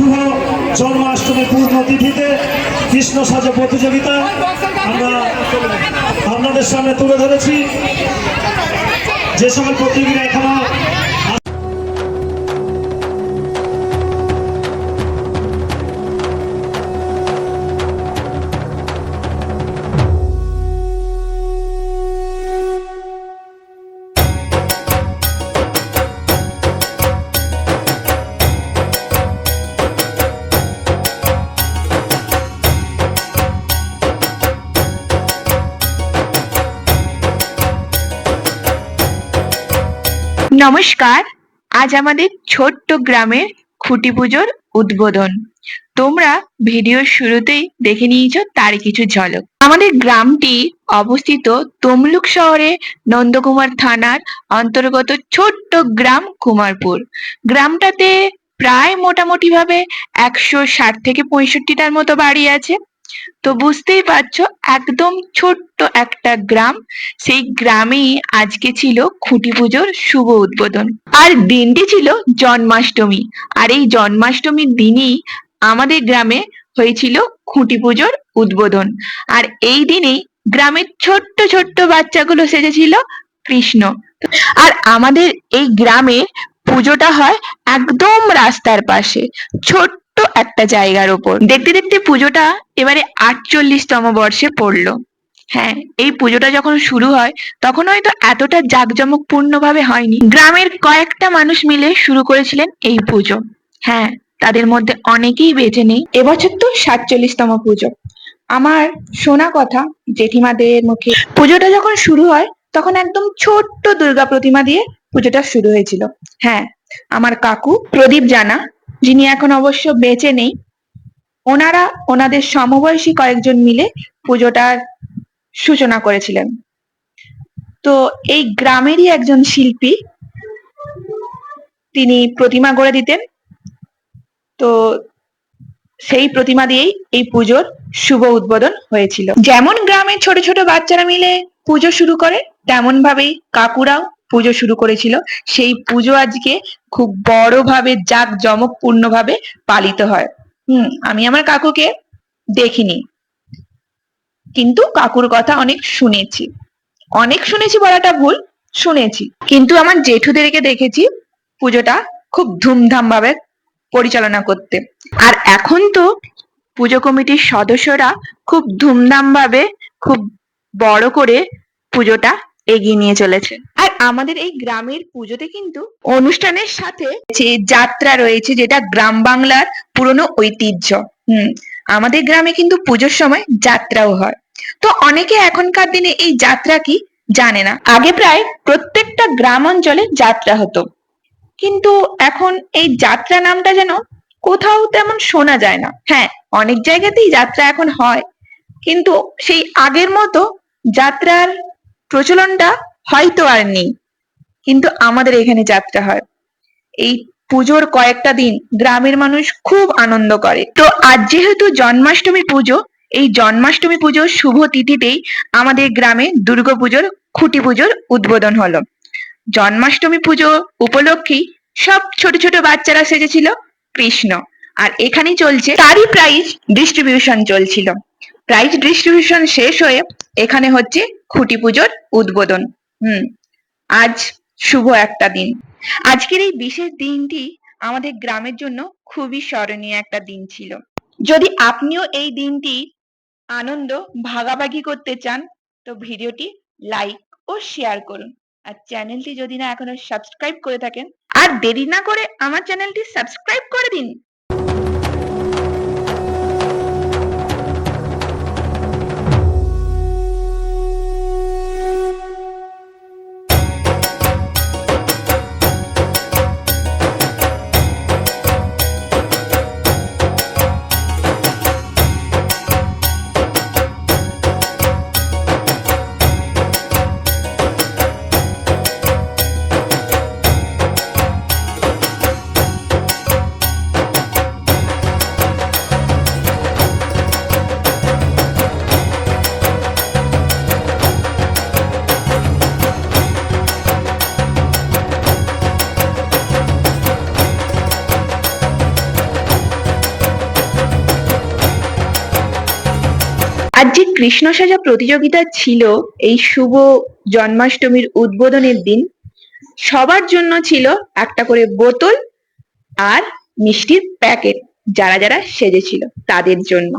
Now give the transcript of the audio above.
শুভ জন্মাষ্টমী পূর্ণ তিথিতে কৃষ্ণ সাজ প্রতিযোগিতা। আমরা আপনাদের সামনে তুলে ধরেছি। যে সকল প্রতিযোগীরা এখনও নমস্কার। আজ আমাদের ছোট্ট গ্রামের খুঁটি পুজোর উদ্বোধন। তোমরা ভিডিওর শুরুতেই দেখে নিয়েছো তার কিছু ঝলক। আমাদের গ্রামটি অবস্থিত তমলুক শহরে নন্দকুমার থানার অন্তর্গত ছোট্ট গ্রাম কুমারপুর। গ্রামটাতে প্রায় মোটামুটি ভাবে একশো ষাট থেকে পঁয়ষট্টিটার মতো বাড়ি আছে। তো বুঝতেই পারছ, একদম ছোট্ট একটা গ্রাম। সেই গ্রামেই আজকে ছিল খুঁটি পুজোর শুভ উদ্বোধন। আর দিনটি ছিল জন্মাষ্টমী। আর এই জন্মাষ্টমীর দিনই আমাদের গ্রামে হয়েছিল খুঁটি পুজোর উদ্বোধন। আর এই দিনেই গ্রামের ছোট্ট ছোট্ট বাচ্চাগুলো সেজেছিল কৃষ্ণ। আর আমাদের এই গ্রামে পুজোটা হয় একদম রাস্তার পাশে, ছোট্ট একটা জায়গার ওপর। দেখতে দেখতে পুজোটা এবারে আটচল্লিশতম বর্ষে পড়ল। হ্যাঁ এই পুজোটা যখন শুরু হয়, তখন হয়তো এতটা জাঁকজমকপূর্ণ ভাবে হয়নি। গ্রামের কয়েকটা মানুষ মিলে শুরু করেছিলেন এই পুজো। হ্যাঁ তাদের মধ্যে অনেকেই বেঁচে নেই। এবছর তো সাতচল্লিশতম পুজো। আমার শোনা কথা, জেঠিমাদের মুখে। পুজোটা যখন শুরু হয়, তখন একদম ছোট্ট দুর্গা প্রতিমা দিয়ে পুজোটা শুরু হয়েছিল। হ্যাঁ আমার কাকু প্রদীপ জানা, যিনি এখন অবশ্য বেঁচে নেই, ওনারা ওনাদের সমবয়সী কয়েকজন মিলে পুজোটার সূচনা করেছিলেন। তো এই গ্রামেরই একজন শিল্পী, তিনি প্রতিমা গড়ে দিতেন। তো সেই প্রতিমা দিয়েই এই পুজোর শুভ উদ্বোধন হয়েছিল। যেমন গ্রামের ছোট ছোট বাচ্চারা মিলে পুজো শুরু করে তেমন ভাবেই কাকুরাও পুজো শুরু করেছিল। সেই পুজো আজকে খুব বড়ভাবে জাক জমকপূর্ণ ভাবে পালিত হয়। হুম, আমি আমার কাকুকে দেখিনি। কিন্তু কাকুর কথা অনেক শুনেছি। অনেক শুনেছি বলাটা ভুল, শুনেছি। কিন্তু আমার জেঠুদেরকে দেখেছি পুজোটা খুব ধুমধাম ভাবে পরিচালনা করতে। আর এখন তো পুজো কমিটির সদস্যরা খুব ধুমধাম ভাবে খুব বড় করে পুজোটা এগিয়ে নিয়ে চলেছে। আমাদের এই গ্রামের পুজোতে কিন্তু অনুষ্ঠানের সাথে যে যাত্রা রয়েছে, যেটা গ্রাম বাংলার পুরনো ঐতিহ্য। হুম, আমাদের গ্রামে কিন্তু পুজোর সময় যাত্রাও হয়। তো অনেকে এখনকার দিনে এই যাত্রা কি জানে না। আগে প্রায় প্রত্যেকটা গ্রাম অঞ্চলে যাত্রা হতো। কিন্তু এখন এই যাত্রা নামটা যেন কোথাও তেমন শোনা যায় না। হ্যাঁ অনেক জায়গাতেই যাত্রা এখন হয়। কিন্তু সেই আগের মতো যাত্রার প্রচলনটা হয়তো আর নেই। কিন্তু আমাদের এখানে যাত্রা হয়। এই পুজোর কয়েকটা দিন গ্রামের মানুষ খুব আনন্দ করে। তো আজ যেহেতু জন্মাষ্টমী পুজো, এই জন্মাষ্টমী পুজোর শুভ তিথিতেই আমাদের গ্রামে দুর্গাপুজোর খুঁটি পুজোর উদ্বোধন হলো। জন্মাষ্টমী পুজো উপলক্ষেই সব ছোট ছোট বাচ্চারা সেজেছিল কৃষ্ণ। আর এখানেই চলছে, তারই প্রাইজ ডিস্ট্রিবিউশন চলছিল। প্রাইজ ডিস্ট্রিবিউশন শেষ হয়ে এখানে হচ্ছে খুঁটি পুজোর উদ্বোধন। হুম, আজ শুভ একটা দিন। আজকের এই বিশেষ দিনটি আমাদের গ্রামের জন্য খুবই স্মরণীয় একটা দিন ছিল। যদি আপনিও এই দিনটি আনন্দ, ভাগাভাগি করতে চান, তো ভিডিওটি লাইক ও শেয়ার করুন। আর চ্যানেলটি যদি না এখনও সাবস্ক্রাইব করে থাকেন, আর দেরি না করে আমার চ্যানেলটি সাবস্ক্রাইব করে দিন। আর যে কৃষ্ণ সাজা প্রতিযোগিতা ছিল, এই শুভ জন্মাষ্টমীর উদ্বোধনের দিন, সবার জন্য ছিল একটা করে বোতল আর মিষ্টির প্যাকেট যারা যারা সেজেছিল তাদের জন্য।